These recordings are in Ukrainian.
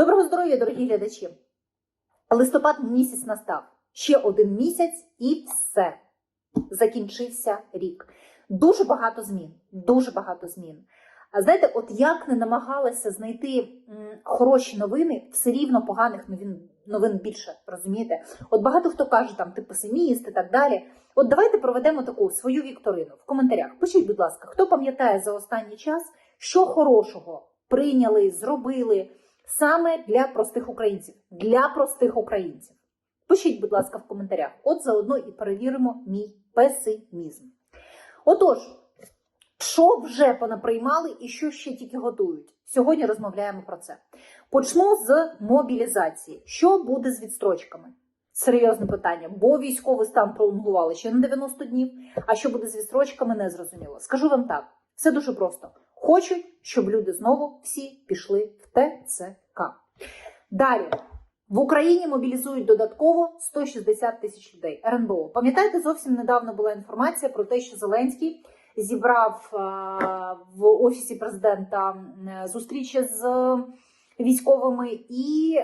Доброго здоров'я, дорогі глядачі! Листопад місяць настав. Ще один місяць і все. Закінчився рік. Дуже багато змін. Дуже багато змін. А знаєте, от як не намагалася знайти хороші новини, все рівно поганих новин, новин більше, розумієте? От багато хто каже, там ти песиміст і так далі. От давайте проведемо таку свою вікторину в коментарях. Пишіть, будь ласка, хто пам'ятає за останній час, що хорошого прийняли, зробили саме для простих українців. Для простих українців. Пишіть, будь ласка, в коментарях. От заодно і перевіримо мій песимізм. Отож, що вже понаприймали і що ще тільки готують? Сьогодні розмовляємо про це. Почну з мобілізації. Що буде з відстрочками? Серйозне питання, бо військовий стан пролонгували ще на 90 днів. А що буде з відстрочками, не зрозуміло. Скажу вам так: все дуже просто. Хочуть, щоб люди знову всі пішли в ТЦК. Далі. В Україні мобілізують додатково 160 тисяч людей. РНБО. Пам'ятаєте, зовсім недавно була інформація про те, що Зеленський зібрав е, в офісі президента зустрічі з військовими і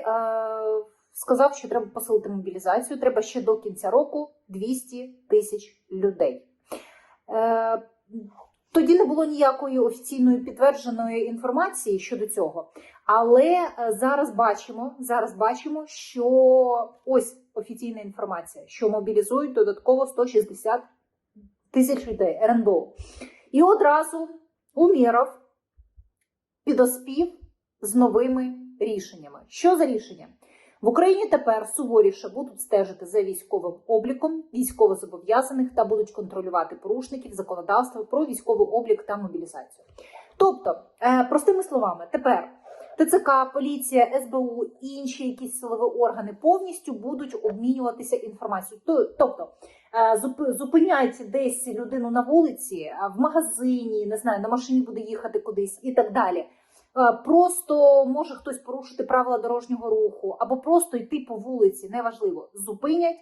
сказав, що треба посилити мобілізацію. Треба ще до кінця року 200 тисяч людей. Тоді не було ніякої офіційної підтвердженої інформації щодо цього. Але е, зараз бачимо, зараз бачимо, що ось офіційна інформація, що мобілізують додатково 160 тисяч людей РНБО. І одразу Умєров підоспів з новими рішеннями. Що за рішення? В Україні тепер суворіше будуть стежити за військовим обліком військовозобов'язаних та будуть контролювати порушників законодавства про військовий облік та мобілізацію. Тобто, е, простими словами, тепер ТЦК, поліція, СБУ і інші якісь силові органи повністю будуть обмінюватися інформацією. Тобто е, зупиняють десь людину на вулиці, в магазині, не знаю, на машині буде їхати кудись і так далі. Е, Просто може хтось порушити правила дорожнього руху, або просто йти по вулиці, неважливо, зупинять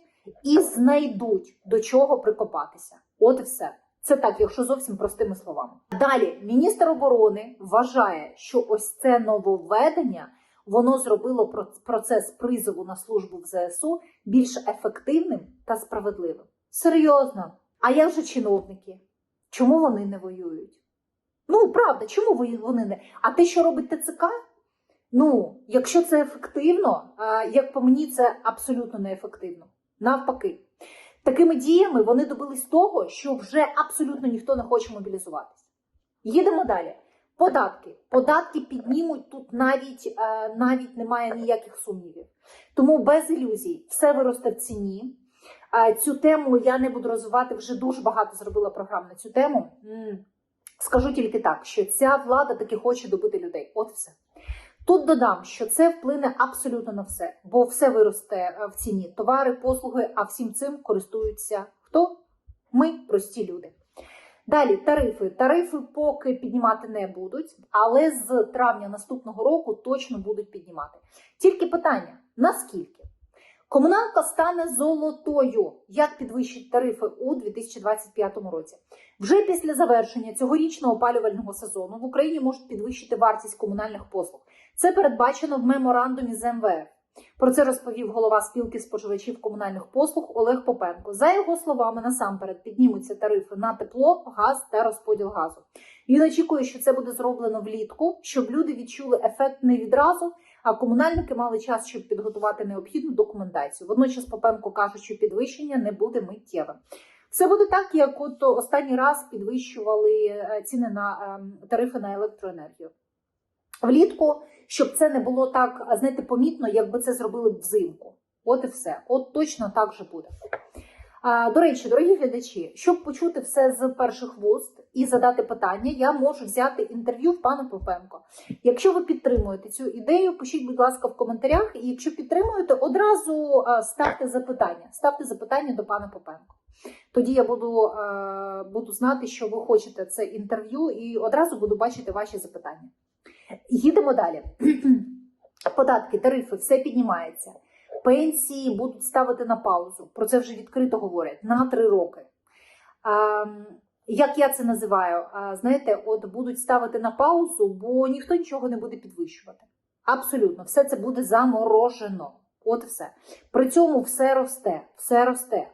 і знайдуть до чого прикопатися. От і все. Це так, якщо зовсім простими словами. Далі міністр оборони вважає, що ось це нововведення воно зробило про- процес призову на службу в ЗСУ більш ефективним та справедливим. Серйозно, а як же чиновники? Чому вони не воюють? Ну, правда, чому вони не? А те, що робить ТЦК? Ну, якщо це ефективно, як по мені, це абсолютно неефективно. Навпаки. Такими діями вони добились того, що вже абсолютно ніхто не хоче мобілізуватися. Їдемо далі. Податки. Податки піднімуть тут навіть, е, навіть немає ніяких сумнівів. Тому без ілюзій все виросте в ціні. Е, Цю тему я не буду розвивати, вже дуже багато зробила програм на цю тему. Скажу тільки так, що ця влада таки хоче добити людей. От все. Тут додам, що це вплине абсолютно на все, бо все виросте е, в ціні товари, послуги, а всім цим користуються хто? Ми, прості люди. Далі тарифи. Тарифи поки піднімати не будуть, але з травня наступного року точно будуть піднімати. Тільки питання: наскільки? Комуналка стане золотою. Як підвищить тарифи у 2025 році? Вже після завершення цьогорічного опалювального сезону в Україні можуть підвищити вартість комунальних послуг. Це передбачено в меморандумі з МВФ. Про це розповів голова спілки споживачів комунальних послуг Олег Попенко. За його словами, насамперед піднімуться тарифи на тепло, газ та розподіл газу. Він очікує, що це буде зроблено влітку, щоб люди відчули ефект не відразу, комунальники мали час, щоб підготувати необхідну документацію. Водночас Попенко каже, що підвищення не буде миттєвим. Все буде так, як от останній раз підвищували е, ціни на ем, тарифи на електроенергію. Влітку, щоб це не було так, а, знаєте, помітно, якби це зробили б взимку. От і все. От точно так же буде. До речі, дорогі глядачі, щоб почути все з перших вуст і задати питання, я можу взяти інтерв'ю в пана Попенко. Якщо ви підтримуєте цю ідею, пишіть, будь ласка, в коментарях. І якщо підтримуєте, одразу ставте запитання. Ставте запитання до пана Попенко. Тоді я буду, е, буду знати, що ви хочете це інтерв'ю, і одразу буду бачити ваші запитання. Їдемо далі. Податки, тарифи, все піднімається. Пенсії будуть ставити на паузу. Про це вже відкрито говорять на три роки. А, як я це називаю? А, знаєте, от будуть ставити на паузу, бо ніхто нічого не буде підвищувати. Абсолютно, все це буде заморожено. От все. При цьому все росте, все росте.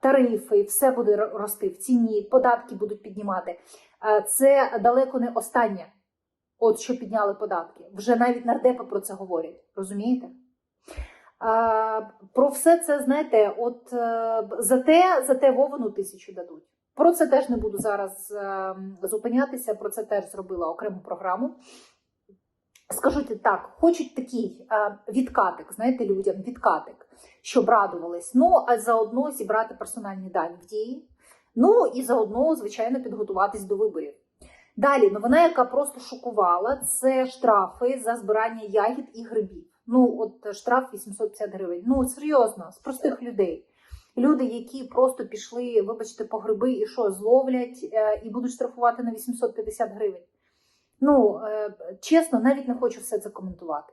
Тарифи, все буде рости в ціні, податки будуть піднімати. Це далеко не останнє, от що підняли податки. Вже навіть нардепи про це говорять. Розумієте? Про все це, знаєте, от е, за те, за те Вовину тисячу дадуть. Про це теж не буду зараз е, зупинятися, про це теж зробила окрему програму. Скажуть так, хочуть такий е, відкатик, знаєте, людям відкатик, щоб радувались. Ну, а заодно зібрати персональні дані в дії. Ну і заодно, звичайно, підготуватись до виборів. Далі, новина, яка просто шокувала, це штрафи за збирання ягід і грибів. Ну, от штраф 850 гривень. Ну, серйозно, з простих людей. Люди, які просто пішли, вибачте, по гриби і що, зловлять е, і будуть штрафувати на 850 гривень. Ну, е, чесно, навіть не хочу все це коментувати.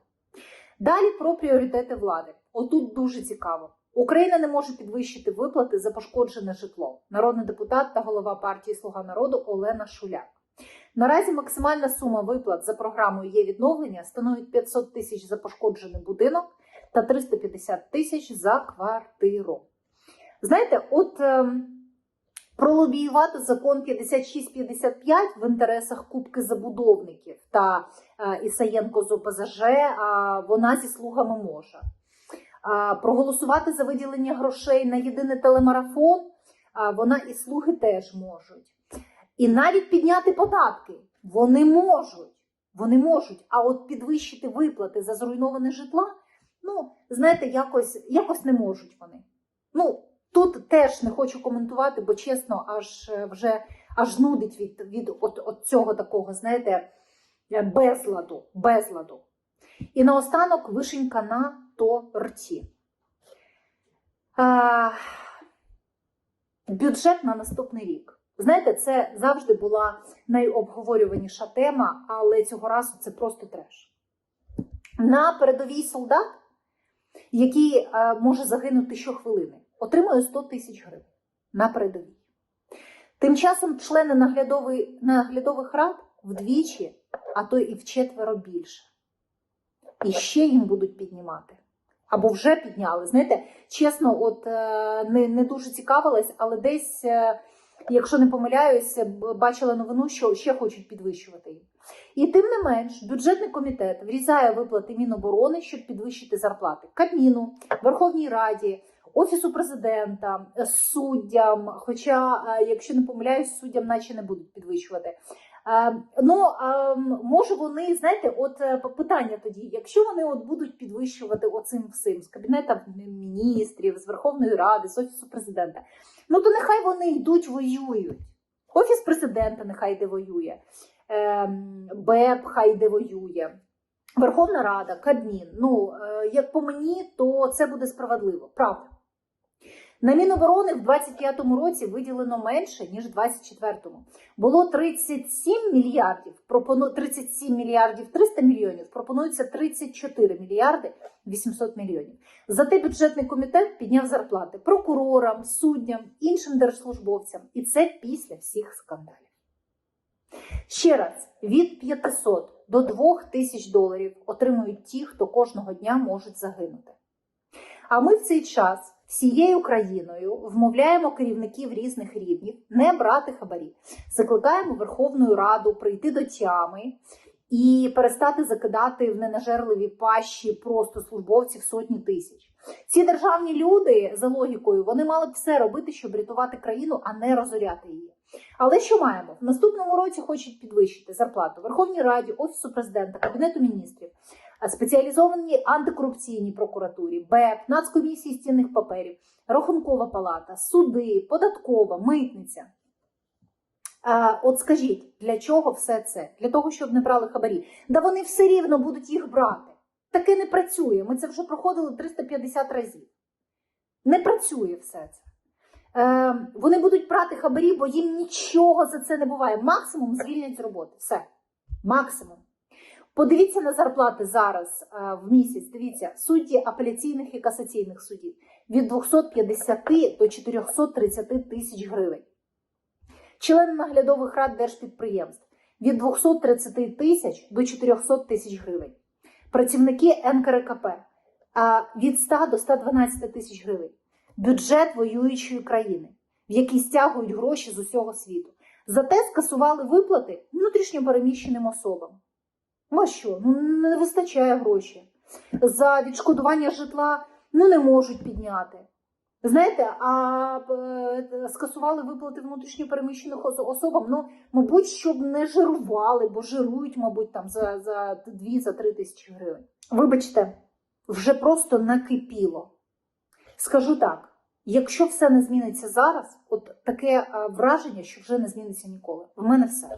Далі про пріоритети влади. Отут дуже цікаво. Україна не може підвищити виплати за пошкоджене житло. Народний депутат та голова партії Слуга народу Олена Шуляк. Наразі максимальна сума виплат за програмою є відновлення становить 500 тисяч за пошкоджений будинок та 350 тисяч за квартиру. Знаєте, от ем, пролобіювати закон 5655 в інтересах кубки забудовників та е, Ісаєнко з ОПЗЖ, вона зі слугами може. Проголосувати за виділення грошей на єдиний телемарафон, вона і слуги теж можуть. І навіть підняти податки вони можуть. Вони можуть. А от підвищити виплати за зруйноване житла, ну, знаєте, якось, якось не можуть вони. Ну, тут теж не хочу коментувати, бо чесно, аж е, вже аж нудить від, від от, от цього такого, знаєте, е, безладу, безладу. І наостанок вишенька на торті. А, бюджет на наступний рік. Знаєте, це завжди була найобговорюваніша тема, але цього разу це просто треш. На передовій солдат, який е, може загинути щохвилини, отримує 100 тисяч гривень на передовій. Тим часом члени наглядових рад вдвічі, а то і вчетверо більше. І ще їм будуть піднімати. Або вже підняли. Знаєте, чесно, от е, не, не дуже цікавилась, але десь, е, якщо не помиляюся, бачила новину, що ще хочуть підвищувати їх. І тим не менш, бюджетний комітет врізає виплати Міноборони, щоб підвищити зарплати Кабміну, Верховній Раді, Офісу президента, суддям. Хоча, е, якщо не помиляюсь, суддям наче не будуть підвищувати. Е, Ну, е, може вони, знаєте, от е, питання тоді, якщо вони от будуть підвищувати оцим всім з кабінету міністрів, з Верховної Ради, з Офісу президента, ну то нехай вони йдуть воюють. Офіс президента нехай йде воює, ем, БЕП хай йде воює. Верховна Рада, Кабмін. Ну, е, як по мені, то це буде справедливо, правда. На Міноборони в 25-му році виділено менше, ніж в 24-му. Було 37 мільярдів, пропону... 37 мільярдів 300 мільйонів, пропонується 34 мільярди 800 мільйонів. Зате бюджетний комітет підняв зарплати прокурорам, суддям, іншим держслужбовцям. І це після всіх скандалів. Ще раз, від 500 до 2000 доларів отримують ті, хто кожного дня можуть загинути. А ми в цей час всією країною вмовляємо керівників різних рівнів не брати хабарі. Закликаємо Верховну Раду прийти до тями і перестати закидати в ненажерливі пащі просто службовців сотні тисяч. Ці державні люди, за логікою, вони мали б все робити, щоб рятувати країну, а не розоряти її. Але що маємо? В наступному році хочуть підвищити зарплату Верховній Раді, Офісу президента, Кабінету міністрів, спеціалізованій антикорупційній прокуратурі, БЕП, Нацкомісії з цінних паперів, Рахункова палата, суди, податкова, митниця. От скажіть, для чого все це? Для того, щоб не брали хабарі. Да вони все рівно будуть їх брати. Таке не працює. Ми це вже проходили 350 разів. Не працює все це. Е, вони будуть брати хабарі, бо їм нічого за це не буває. Максимум звільнять з роботи. Все. Максимум. Подивіться на зарплати зараз е, в місяць. Дивіться, судді апеляційних і касаційних судів від 250 до 430 тисяч гривень. Члени наглядових рад держпідприємств від 230 тисяч до 400 тисяч гривень. працівники НКРКП від 100 до 112 тисяч гривень. Бюджет воюючої країни, в який стягують гроші з усього світу. Зате скасували виплати внутрішньопереміщеним особам. Ну що? Ну не вистачає грошей. За відшкодування житла ну не можуть підняти. Знаєте, а е, скасували виплати внутрішньопереміщених ос- особам. Ну, мабуть, щоб не жирували, бо жирують, мабуть, там за, за 2 за 3 тисячі гривень. Вибачте, вже просто накипіло. Скажу так: якщо все не зміниться зараз, от таке е, враження, що вже не зміниться ніколи. В мене все.